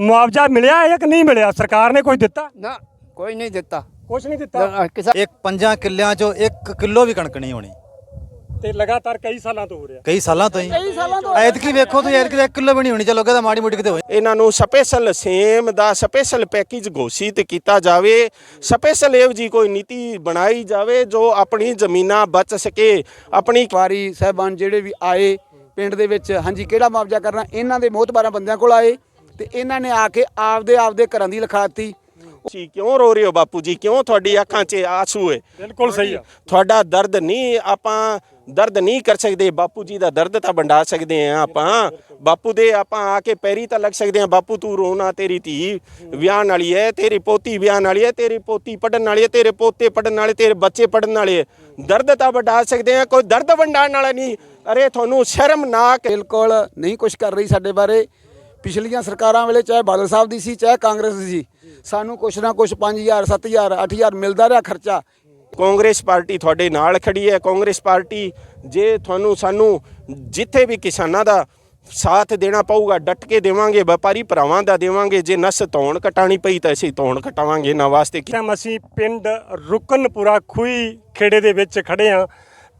ਮੁਆਵਜ਼ਾ ਮਿਲਿਆ ਹੈ ਜਾਂ ਕਿ ਨਹੀਂ ਮਿਲਿਆ? ਸਰਕਾਰ ਨੇ ਕੋਈ ਦਿੱਤਾ? ਨਾ ਕੋਈ ਨਹੀਂ ਦਿੱਤਾ। ਕੁਝ ਨਹੀਂ ਦਿੱਤਾ? ਕਿਸਾ- ਇੱਕ ਪੰਜਾਂ ਕਿੱਲਿਆਂ ਚੋਂ 1 ਕਿਲੋ ਵੀ ਕਣਕ ਨਹੀਂ ਹੋਣੀ। ਤੇ ਲਗਾਤਾਰ ਕਈ ਸਾਲਾਂ ਤੋਂ ਹੋ ਰਿਹਾ। ਕਈ ਸਾਲਾਂ ਤੋਂ ਹੀ। ਕਈ ਸਾਲਾਂ ਤੋਂ ਐਤਕੀ ਵੇਖੋ ਤੁਸੀਂ ਐਤਕੀ 1 ਕਿਲੋ ਵੀ ਨਹੀਂ ਹੋਣੀ ਚਲੋ ਕਹਿੰਦਾ ਮਾੜੀ ਮੋਟੀ ਕਿਤੇ ਹੋਏ। ਇਹਨਾਂ ਨੂੰ ਸਪੈਸ਼ਲ ਸੇਮ ਦਾ ਸਪੈਸ਼ਲ ਪੈਕੇਜ ਘੋਸ਼ਿਤ ਕੀਤਾ ਜਾਵੇ। ਸਪੈਸ਼ਲ ਇਹੋ ਜੀ ਕੋਈ ਨੀਤੀ ਬਣਾਈ ਜਾਵੇ ਜੋ ਆਪਣੀ ਜ਼ਮੀਨਾਂ ਬਚ ਸਕੇ। ਆਪਣੀ ਵਾਰੀ ਸਾਹਿਬਾਨ ਜਿਹੜੇ ਵੀ ਆਏ ਪਿੰਡ ਦੇ ਵਿੱਚ ਹਾਂਜੀ ਕਿਹੜਾ ਮੁਆਵਜ਼ਾ ਕਰਨਾ? ਇਹਨਾਂ ਦੇ ਮੋਹਤਬਾਰਾਂ ਬੰਦਿਆਂ ਕੋਲ ਆਏ। ਤੇ ਇਹਨਾਂ ਨੇ ਆ ਕੇ ਆਪਦੇ ਆਪਦੇ ਘਰਾਂ ਦੀ ਲਿਖਾਤੀ। ਤੁਸੀਂ ਕਿਉਂ ਰੋ ਰਹੇ ਹੋ ਬਾਪੂ ਜੀ? ਕਿਉਂ ਤੁਹਾਡੀ ਅੱਖਾਂ 'ਚ ਆਂਸੂ ਹੈ? ਬਿਲਕੁਲ ਸਹੀ ਆ। ਤੁਹਾਡਾ ਦਰਦ ਨਹੀਂ ਆਪਾਂ ਦਰਦ ਨਹੀਂ ਕਰ ਸਕਦੇ। ਬਾਪੂ ਜੀ ਦਾ ਦਰਦ ਤਾਂ ਵੰਡਾ ਸਕਦੇ ਆ ਆਪਾਂ। ਬਾਪੂ ਦੇ ਆਪਾਂ ਆ ਕੇ ਪੈਰੀ ਤਾਂ ਲੱਗ ਸਕਦੇ ਆ ਬਾਪੂ ਤੂੰ ਰੋਣਾ ਤੇਰੀ ਧੀ ਵਿਆਹ ਵਾਲੀ ਹੈ ਤੇਰੀ ਪੋਤੀ ਵਿਆਹ ਵਾਲੀ ਹੈ ਤੇਰੀ ਪੋਤੀ ਪੜਨ ਵਾਲੀ ਹੈ ਤੇਰੇ ਪੋਤੇ ਪੜਨ ਵਾਲੇ ਤੇਰੇ ਬੱਚੇ ਪੜਨ ਵਾਲੇ ਹੈ। ਦਰਦ ਤਾਂ ਵੰਡਾ ਸਕਦੇ ਆ ਕੋਈ ਦਰਦ ਵੰਡਾਣ ਵਾਲਾ ਨਹੀਂ। ਅਰੇ ਤੁਹਾਨੂੰ ਸ਼ਰਮਨਾਕ ਬਿਲਕੁਲ ਨਹੀਂ ਕੁਝ ਕਰ ਰਹੀ ਸਾਡੇ ਬਾਰੇ। ਪਿਛਲੀਆਂ ਸਰਕਾਰਾਂ ਵੇਲੇ ਚਾਹੇ ਬਾਦਲ ਸਾਹਿਬ ਦੀ ਸੀ ਚਾਹੇ ਕਾਂਗਰਸ ਦੀ ਸੀ ਸਾਨੂੰ ਕੁਛ ਨਾ ਕੁਛ 5000 7000 8000 ਮਿਲਦਾ ਰਿਹਾ ਖਰਚਾ। ਕਾਂਗਰਸ ਪਾਰਟੀ ਤੁਹਾਡੇ ਨਾਲ ਖੜੀ ਹੈ। ਕਾਂਗਰਸ ਪਾਰਟੀ ਜੇ ਤੁਹਾਨੂੰ ਸਾਨੂੰ ਜਿੱਥੇ ਵੀ ਕਿਸਾਨਾਂ ਦਾ ਸਾਥ ਦੇਣਾ ਪਊਗਾ ਡਟ ਕੇ ਦੇਵਾਂਗੇ ਵਪਾਰੀ ਭਰਾਵਾਂ ਦਾ ਦੇਵਾਂਗੇ ਜੇ ਨਸ ਧੌਣ ਕਟਾਣੀ ਪਈ ਤਾਂ ਅਸੀਂ ਧੌਣ ਕਟਾਵਾਂਗੇ ਇਹਨਾਂ ਵਾਸਤੇ। ਕੀ ਅਸੀਂ ਪਿੰਡ ਰੁਕਨਪੁਰਾ ਖੂਈ ਖੇੜੇ ਦੇ ਵਿੱਚ ਖੜੇ ਆ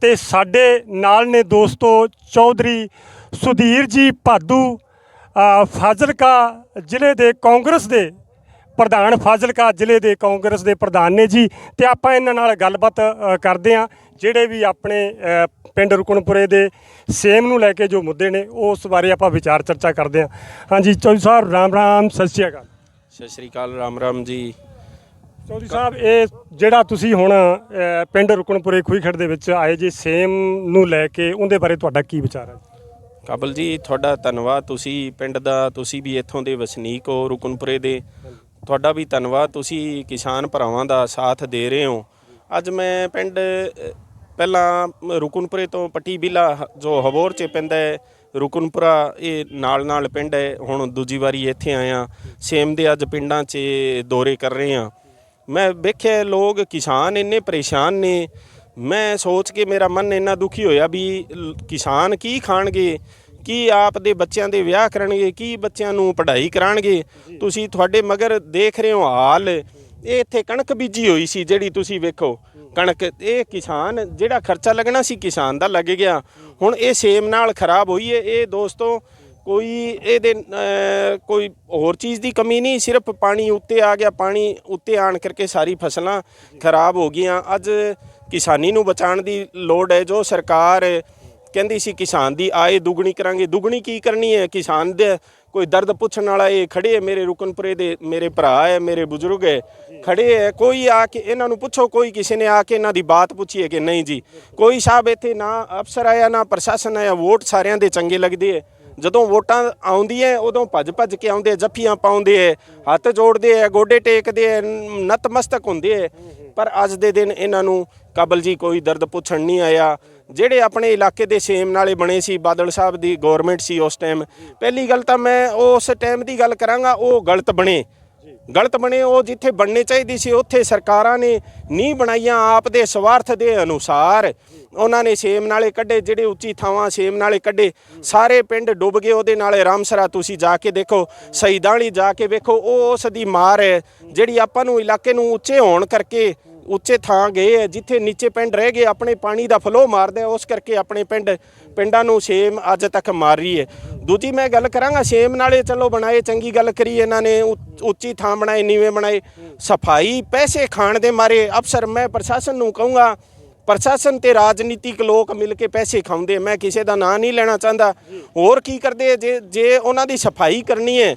ਤੇ ਸਾਡੇ ਨਾਲ ਨੇ ਦੋਸਤੋ ਚੌਧਰੀ ਸੁਧੀਰ ਜੀ ਭਾਦੂ ਫਾਜ਼ਿਲਕਾ ਜ਼ਿਲ੍ਹੇ ਦੇ ਕਾਂਗਰਸ ਦੇ ਪ੍ਰਧਾਨ ਫਾਜ਼ਿਲਕਾ ਜ਼ਿਲ੍ਹੇ ਦੇ ਕਾਂਗਰਸ ਦੇ ਪ੍ਰਧਾਨ ਨੇ ਜੀ। ਤੇ ਆਪਾਂ ਇਹਨਾਂ ਨਾਲ ਗੱਲਬਾਤ ਕਰਦੇ ਆ ਜਿਹੜੇ ਵੀ ਆਪਣੇ ਪਿੰਡ ਰੁਕਨਪੁਰੇ ਦੇ ਸੇਮ ਨੂੰ ਲੈ ਕੇ ਜੋ ਮੁੱਦੇ ਨੇ ਉਸ ਬਾਰੇ ਆਪਾਂ ਵਿਚਾਰ ਚਰਚਾ ਕਰਦੇ ਆ ਹਾਂਜੀ ਚੌਧਰੀ ਸਾਹਿਬ ਰਾਮ ਰਾਮ ਸਤਿ ਸ਼੍ਰੀ ਅਕਾਲ। ਸਤਿ ਸ਼੍ਰੀ ਅਕਾਲ ਰਾਮ ਰਾਮ ਜੀ। ਚੌਧਰੀ ਸਾਹਿਬ ਇਹ ਜਿਹੜਾ ਤੁਸੀਂ ਹੁਣ ਪਿੰਡ ਰੁਕਨਪੁਰੇ ਖੂਹੀਖੇੜ ਦੇ ਵਿੱਚ ਆਏ ਜੀ ਸੇਮ ਨੂੰ ਲੈ ਕੇ ਉਹਦੇ ਬਾਰੇ ਤੁਹਾਡਾ ਕੀ ਵਿਚਾਰ ਹੈ? ਕਾਬਲ ਜੀ, ਤੁਹਾਡਾ ਧੰਨਵਾਦ। ਤੁਸੀਂ ਪਿੰਡ ਦਾ, ਤੁਸੀਂ ਵੀ ਇੱਥੋਂ ਦੇ ਵਸਨੀਕ ਹੋ, ਰੁਕਨਪੁਰੇ ਦੇ। ਤੁਹਾਡਾ ਵੀ ਧੰਨਵਾਦ। ਤੁਸੀਂ ਕਿਸਾਨ ਭਰਾਵਾਂ ਦਾ ਸਾਥ ਦੇ ਰਹੇ ਹੋ। ਅੱਜ ਮੈਂ ਪਿੰਡ, ਪਹਿਲਾਂ ਰੁਕਨਪੁਰੇ ਤੋਂ ਪੱਟੀ ਬਿਲਾ ਜੋ ਹਬੋਰ ਚ ਪੈਂਦਾ ਹੈ, ਰੁਕਨਪੁਰਾ, ਇਹ ਨਾਲ ਨਾਲ ਪਿੰਡ ਹੈ। ਹੁਣ ਦੂਜੀ ਵਾਰੀ ਇੱਥੇ ਆਇਆ। ਸੇਮ ਦੇ ਅੱਜ ਪਿੰਡਾਂ 'ਚ ਦੌਰੇ ਕਰ ਰਹੇ ਹਾਂ। ਮੈਂ ਵੇਖਿਆ, ਲੋਕ ਕਿਸਾਨ ਇੰਨੇ ਪਰੇਸ਼ਾਨ ਨੇ। ਮੈਂ ਸੋਚ ਕੇ ਮੇਰਾ ਮਨ ਇੰਨਾ ਦੁਖੀ ਹੋਇਆ ਵੀ ਕਿਸਾਨ ਕੀ ਖਾਣਗੇ? ਕੀ ਆਪ ਦੇ ਬੱਚਿਆਂ ਦੇ ਵਿਆਹ ਕਰਨਗੇ? ਕੀ ਬੱਚਿਆਂ ਨੂੰ ਪੜ੍ਹਾਈ ਕਰਾਣਗੇ? ਤੁਸੀਂ ਤੁਹਾਡੇ ਮਗਰ ਦੇਖ ਰਹੇ ਹੋ ਹਾਲ। ਇਹ ਇੱਥੇ ਕਣਕ ਬੀਜੀ ਹੋਈ ਸੀ ਜਿਹੜੀ ਤੁਸੀਂ ਵੇਖੋ। ਕਣਕ, ਇਹ ਕਿਸਾਨ ਜਿਹੜਾ ਖਰਚਾ ਲੱਗਣਾ ਸੀ ਕਿਸਾਨ ਦਾ ਲੱਗ ਗਿਆ। ਹੁਣ ਇਹ ਸੇਮ ਨਾਲ ਖਰਾਬ ਹੋਈ ਹੈ। ਇਹ ਦੋਸਤੋ, ਕੋਈ ਇਹਦੇ ਕੋਈ ਹੋਰ ਚੀਜ਼ ਦੀ ਕਮੀ ਨਹੀਂ। ਸਿਰਫ ਪਾਣੀ ਉੱਤੇ ਆ ਗਿਆ। ਪਾਣੀ ਉੱਤੇ ਆਣ ਕਰਕੇ ਸਾਰੀ ਫਸਲਾਂ ਖਰਾਬ ਹੋ ਗਈਆਂ। ਅੱਜ ਕਿਸਾਨੀ ਨੂੰ ਬਚਾਉਣ ਦੀ ਲੋੜ ਹੈ, ਜੋ ਸਰਕਾਰ ਕਹਿੰਦੀ ਸੀ ਕਿਸਾਨ ਦੀ ਆਏ ਦੁੱਗਣੀ ਕਰਾਂਗੇ। ਦੁੱਗਣੀ ਕੀ ਕਰਨੀ ਹੈ? ਕਿਸਾਨ ਦੇ ਕੋਈ ਦਰਦ ਪੁੱਛਣ ਵਾਲਾ ਇਹ ਖੜੇ ਹੈ, ਮੇਰੇ ਰੁਕਨਪੁਰੇ ਦੇ ਮੇਰੇ ਭਰਾ ਹੈ, ਮੇਰੇ ਬਜ਼ੁਰਗ ਹੈ, ਖੜੇ ਹੈ। ਕੋਈ ਆ ਕੇ ਇਹਨਾਂ ਨੂੰ ਪੁੱਛੋ, ਕੋਈ ਕਿਸੇ ਨੇ ਆ ਕੇ ਇਹਨਾਂ ਦੀ ਬਾਤ ਪੁੱਛੀ ਹੈ ਕਿ ਨਹੀਂ ਜੀ। ਕੋਈ ਸਾਹਿਬ ਇੱਥੇ ਨਾ ਅਫਸਰ ਆਇਆ, ਨਾ ਪ੍ਰਸ਼ਾਸਨ ਆਇਆ, ਵੋਟ ਸਾਰਿਆਂ ਦੇ ਚੰਗੇ ਲੱਗਦੇ ਹੈ। ਜਦੋਂ ਵੋਟਾਂ ਆਉਂਦੀਆਂ ਉਦੋਂ ਭੱਜ ਭੱਜ ਕੇ ਆਉਂਦੇ ਜੱਫੀਆਂ ਪਾਉਂਦੇ ਐ ਹੱਥ ਜੋੜਦੇ ਐ ਗੋਡੇ ਟੇਕਦੇ ਐ ਨਤਮਸਤਕ ਹੁੰਦੇ ਐ ਪਰ ਅੱਜ ਦੇ ਦਿਨ ਇਹਨਾਂ ਨੂੰ ਕਬਲ ਜੀ ਕੋਈ ਦਰਦ ਪੁੱਛਣ ਨਹੀਂ ਆਇਆ। ਜਿਹੜੇ ਆਪਣੇ ਇਲਾਕੇ ਦੇ ਸੇਮ ਨਾਲੇ ਬਣੇ ਸੀ, ਬਾਦਲ ਸਾਹਿਬ ਦੀ ਗਵਰਨਮੈਂਟ ਸੀ ਉਸ ਟਾਈਮ ਪਹਿਲੀ ਗੱਲ ਤਾਂ ਮੈਂ ਉਸ ਟਾਈਮ ਦੀ ਗੱਲ ਕਰਾਂਗਾ, ਉਹ ਗਲਤ ਬਣੇ। ਗਲਤ ਬਣੇ, ਉਹ ਜਿੱਥੇ ਬਣਨੇ ਚਾਹੀਦੀ ਸੀ, ਉੱਥੇ ਸਰਕਾਰਾਂ ਨੇ ਨਹੀਂ ਬਣਾਈਆਂ ਆਪ ਦੇ ਸਵਾਰਥ ਦੇ ਅਨੁਸਾਰ। ਉਹਨਾਂ ਨੇ ਸੇਮ ਨਾਲੇ ਕੱਢੇ, ਜਿਹੜੇ ਉੱਚੀ ਥਾਵਾਂ ਸੇਮ ਨਾਲੇ ਕੱਢੇ। ਸਾਰੇ ਪਿੰਡ ਡੁੱਬ ਗਏ ਉਹਦੇ ਨਾਲੇ, ਰਾਮਸਰਾ ਤੁਸੀਂ ਜਾ ਕੇ ਦੇਖੋ ਸ਼ਹੀਦਾਂ ਵਾਲੀ ਜਾ ਕੇ ਵੇਖੋ, ਉਹ ਉਸ ਦੀ ਮਾਰ ਹੈ, ਜਿਹੜੀ ਆਪਾਂ ਨੂੰ ਇਲਾਕੇ ਨੂੰ ਉੱਚੇ ਹੋਣ ਕਰਕੇ ਉੱਚੇ ਥਾਂ ਗਏ ਹੈ ਜਿੱਥੇ ਨੀਚੇ ਪਿੰਡ ਰਹਿ ਗਏ ਆਪਣੇ ਪਾਣੀ ਦਾ ਫਲੋ ਮਾਰਦਾ ਉਸ ਕਰਕੇ ਆਪਣੇ ਪਿੰਡ ਪਿੰਡਾਂ ਨੂੰ ਸੇਮ ਅੱਜ ਤੱਕ ਮਾਰ ਰਹੀ ਹੈ। ਦੂਜੀ ਮੈਂ ਗੱਲ ਕਰਾਂਗਾ ਸੇਮ ਨਾਲੇ ਚਲੋ ਬਣਾਏ ਚੰਗੀ ਗੱਲ ਕਰੀ ਇਹਨਾਂ ਨੇ ਉੱਚੀ ਥਾਂ ਬਣਾਏ ਨੀਵੇਂ ਬਣਾਏ ਸਫ਼ਾਈ ਪੈਸੇ ਖਾਣ ਦੇ ਮਾਰੇ ਅਫਸਰ ਮੈਂ ਪ੍ਰਸ਼ਾਸਨ ਨੂੰ ਕਹੂੰਗਾ ਪ੍ਰਸ਼ਾਸਨ ਤੇ ਰਾਜਨੀਤਿਕ ਲੋਕ ਮਿਲ ਕੇ ਪੈਸੇ ਖਾਂਦੇ ਮੈਂ ਕਿਸੇ ਦਾ ਨਾਂ ਨਹੀਂ ਲੈਣਾ ਚਾਹੁੰਦਾ। ਹੋਰ ਕੀ ਕਰਦੇ ਜੇ ਜੇ ਉਹਨਾਂ ਦੀ ਸਫ਼ਾਈ ਕਰਨੀ ਹੈ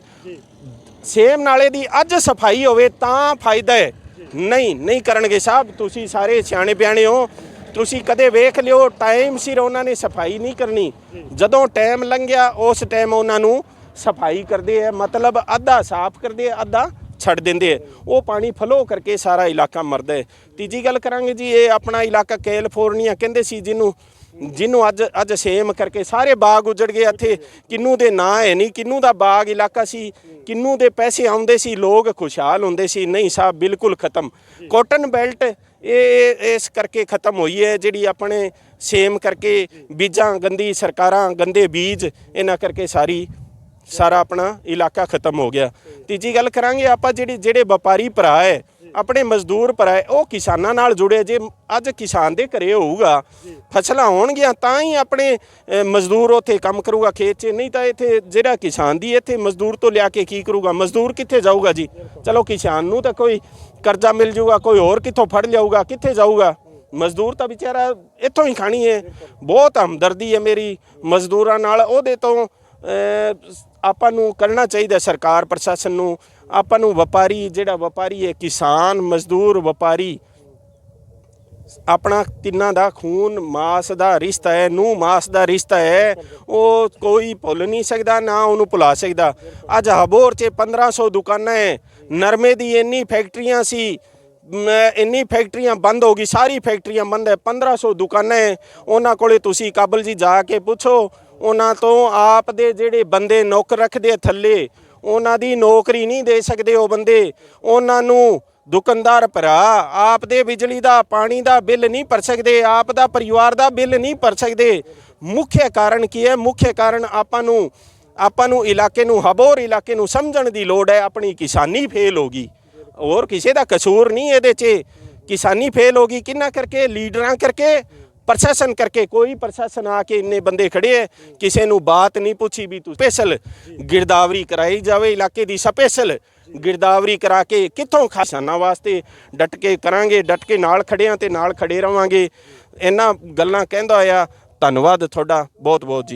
ਸੇਮ ਨਾਲੇ ਦੀ ਅੱਜ ਸਫ਼ਾਈ ਹੋਵੇ ਤਾਂ ਫਾਇਦਾ ਹੈ। ਨਹੀਂ ਨਹੀਂ ਕਰਨਗੇ ਸਾਹਿਬ, ਤੁਸੀਂ ਸਾਰੇ ਸਿਆਣੇ ਪਿਆਣੇ ਹੋ। ਤੁਸੀਂ ਕਦੇ ਵੇਖ ਲਿਓ ਟਾਈਮ ਸਿਰ ਉਹਨਾਂ ਨੇ ਸਫ਼ਾਈ ਨਹੀਂ ਕਰਨੀ। ਜਦੋਂ ਟਾਈਮ ਲੰਘਿਆ, ਉਸ ਟਾਈਮ ਉਹਨਾਂ ਨੂੰ ਸਫ਼ਾਈ ਕਰਦੇ ਆ। ਮਤਲਬ ਅੱਧਾ ਸਾਫ਼ ਕਰਦੇ ਆ, ਅੱਧਾ ਛੱਡ ਦਿੰਦੇ ਆ। ਉਹ ਪਾਣੀ ਫਲੋ ਕਰਕੇ ਸਾਰਾ ਇਲਾਕਾ ਮਰਦਾ ਹੈ। ਤੀਜੀ ਗੱਲ ਕਰਾਂਗੇ ਜੀ, ਇਹ ਆਪਣਾ ਇਲਾਕਾ ਕੈਲੀਫੋਰਨੀਆ ਕਹਿੰਦੇ ਸੀ ਜਿਹਨੂੰ ਜਿਹਨੂੰ ਅੱਜ ਅੱਜ ਸੇਮ ਕਰਕੇ ਸਾਰੇ ਬਾਗ ਉਜੜ ਗਏ ਇੱਥੇ। ਕਿੰਨੂ ਦੇ ਨਾਂ ਹੈ ਨਹੀਂ, ਕਿੰਨੂ ਦਾ ਬਾਗ ਇਲਾਕਾ ਸੀ, ਕਿੰਨੂ ਦੇ ਪੈਸੇ ਆਉਂਦੇ ਸੀ, ਲੋਕ ਖੁਸ਼ਹਾਲ ਹੁੰਦੇ ਸੀ। ਨਹੀਂ ਸਾਹਿਬ, ਬਿਲਕੁਲ ਖਤਮ। ਕਾਟਨ ਬੈਲਟ ਇਹ, ਇਸ ਕਰਕੇ ਖਤਮ ਹੋਈ ਹੈ, ਜਿਹੜੀ ਆਪਣੇ ਸੇਮ ਕਰਕੇ ਬੀਜਾਂ, ਗੰਦੀ ਸਰਕਾਰਾਂ, ਗੰਦੇ ਬੀਜ, ਇਹਨਾਂ ਕਰਕੇ ਸਾਰੀ, ਸਾਰਾ ਆਪਣਾ ਇਲਾਕਾ ਖਤਮ ਹੋ ਗਿਆ। ਤੀਜੀ ਗੱਲ ਕਰਾਂਗੇ ਆਪਾਂ ਜਿਹੜੀ, ਜਿਹੜੇ ਵਪਾਰੀ ਭਰਾ ਹੈ ਆਪਣੇ ਮਜ਼ਦੂਰ ਭਰਾ ਹੈ ਉਹ ਕਿਸਾਨਾਂ ਨਾਲ ਜੁੜੇ ਜੇ ਅੱਜ ਕਿਸਾਨ ਦੇ ਘਰੇ ਹੋਊਗਾ ਫਸਲਾਂ ਹੋਣਗੀਆਂ ਤਾਂ ਹੀ ਆਪਣੇ ਮਜ਼ਦੂਰ ਉੱਥੇ ਕੰਮ ਕਰੂਗਾ ਖੇਤ 'ਚ। ਨਹੀਂ ਤਾਂ ਇੱਥੇ ਜਿਹੜਾ ਕਿਸਾਨ ਦੀ ਇੱਥੇ ਮਜ਼ਦੂਰ ਤੋਂ ਲਿਆ ਕੇ ਕੀ ਕਰੂਗਾ? ਮਜ਼ਦੂਰ ਕਿੱਥੇ ਜਾਊਗਾ ਜੀ? ਚਲੋ ਕਿਸਾਨ ਨੂੰ ਤਾਂ ਕੋਈ ਕਰਜ਼ਾ ਮਿਲ ਜਾਊਗਾ ਕੋਈ ਹੋਰ ਕਿੱਥੋਂ ਫੜ ਲਿਆਊਗਾ ਕਿੱਥੇ ਜਾਊਗਾ? ਮਜ਼ਦੂਰ ਤਾਂ ਵਿਚਾਰਾ ਇੱਥੋਂ ਹੀ ਖਾਣੀ ਹੈ। ਬਹੁਤ ਹਮਦਰਦੀ ਹੈ ਮੇਰੀ ਮਜ਼ਦੂਰਾਂ ਨਾਲ। ਉਹਦੇ ਤੋਂ ਆਪਾਂ ਨੂੰ ਕਰਨਾ ਚਾਹੀਦਾ ਸਰਕਾਰ ਪ੍ਰਸ਼ਾਸਨ ਨੂੰ। ਆਪਾਂ ਨੂੰ ਵਪਾਰੀ, ਜਿਹੜਾ ਵਪਾਰੀ ਹੈ, ਕਿਸਾਨ, ਮਜ਼ਦੂਰ, ਵਪਾਰੀ, ਆਪਣਾ ਤਿੰਨਾਂ ਦਾ ਖੂਨ ਮਾਸ ਦਾ ਰਿਸ਼ਤਾ ਹੈ ਨੂੰ ਮਾਸ ਦਾ ਰਿਸ਼ਤਾ ਹੈ, ਉਹ ਕੋਈ ਭੁੱਲ ਨਹੀਂ ਸਕਦਾ, ਨਾ ਉਹਨੂੰ ਭੁਲਾ ਸਕਦਾ। ਅੱਜ ਹਬੋਰ 'ਚ 1500 ਦੁਕਾਨਾਂ ਹੈ, ਨਰਮੇ ਦੀ ਇੰਨੀ ਫੈਕਟਰੀਆਂ ਸੀ ਇੰਨੀ ਫੈਕਟਰੀਆਂ ਬੰਦ ਹੋ ਗਈ, ਸਾਰੀ ਫੈਕਟਰੀਆਂ ਬੰਦ ਹੈ 1500 ਦੁਕਾਨਾਂ ਹੈ, ਉਹਨਾਂ ਕੋਲੇ ਤੁਸੀਂ ਕਾਬਲ ਜੀ ਜਾ ਕੇ ਪੁੱਛੋ, ਉਹਨਾਂ ਤੋਂ ਆਪ ਦੇ ਜਿਹੜੇ ਬੰਦੇ ਨੌਕਰ ਰੱਖਦੇ ਥੱਲੇ ਉਹਨਾਂ ਦੀ ਨੌਕਰੀ ਨਹੀਂ ਦੇ ਸਕਦੇ ਉਹ ਬੰਦੇ। ਉਹਨਾਂ ਨੂੰ ਦੁਕਾਨਦਾਰ ਭਰਾ, ਆਪ ਦੇ ਬਿਜਲੀ ਦਾ, ਪਾਣੀ ਦਾ ਬਿੱਲ ਨਹੀਂ ਭਰ ਸਕਦੇ, ਆਪ ਦਾ ਪਰਿਵਾਰ ਦਾ ਬਿੱਲ ਨਹੀਂ ਭਰ ਸਕਦੇ। ਮੁੱਖ ਕਾਰਨ ਕੀ ਹੈ? ਮੁੱਖ ਕਾਰਨ ਆਪਾਂ ਨੂੰ ਆਪਾਂ ਨੂੰ ਇਲਾਕੇ ਨੂੰ ਹਬੋਰ ਇਲਾਕੇ ਨੂੰ ਸਮਝਣ ਦੀ ਲੋੜ ਹੈ, ਆਪਣੀ ਕਿਸਾਨੀ ਫੇਲ ਹੋ ਗਈ। ਹੋਰ ਕਿਸੇ ਦਾ ਕਸੂਰ ਨਹੀਂ ਇਹਦੇ 'ਚ। ਕਿਸਾਨੀ ਫੇਲ ਹੋ ਗਈ, ਕਿੰਨਾ ਕਰਕੇ? ਲੀਡਰਾਂ ਕਰਕੇ। ਪ੍ਰਸ਼ਾਸਨ ਕਰਕੇ, ਕੋਈ ਪ੍ਰਸ਼ਾਸਨ ਆ ਕੇ ਇੰਨੇ ਬੰਦੇ ਖੜੇ ਹੈ ਕਿਸੇ ਨੂੰ ਬਾਤ ਨਹੀਂ ਪੁੱਛੀ ਵੀ ਤੂੰ ਸਪੈਸ਼ਲ ਗਿਰਦਾਵਰੀ ਕਰਾਈ ਜਾਵੇ, ਇਲਾਕੇ ਦੀ ਸਪੈਸ਼ਲ ਗਿਰਦਾਵਰੀ ਕਰਾ ਕੇ ਕਿੱਥੋਂ ਕਿਸਾਨਾਂ ਵਾਸਤੇ ਡਟ ਕੇ ਕਰਾਂਗੇ ਡਟ ਕੇ ਨਾਲ ਖੜਿਆਂ ਤੇ ਨਾਲ ਖੜੇ ਰਵਾਂਗੇ। ਇਹਨਾਂ ਗੱਲਾਂ ਕਹਿੰਦਾ ਹੋਇਆ, ਧੰਨਵਾਦ ਤੁਹਾਡਾ ਬਹੁਤ ਬਹੁਤ ਜੀ।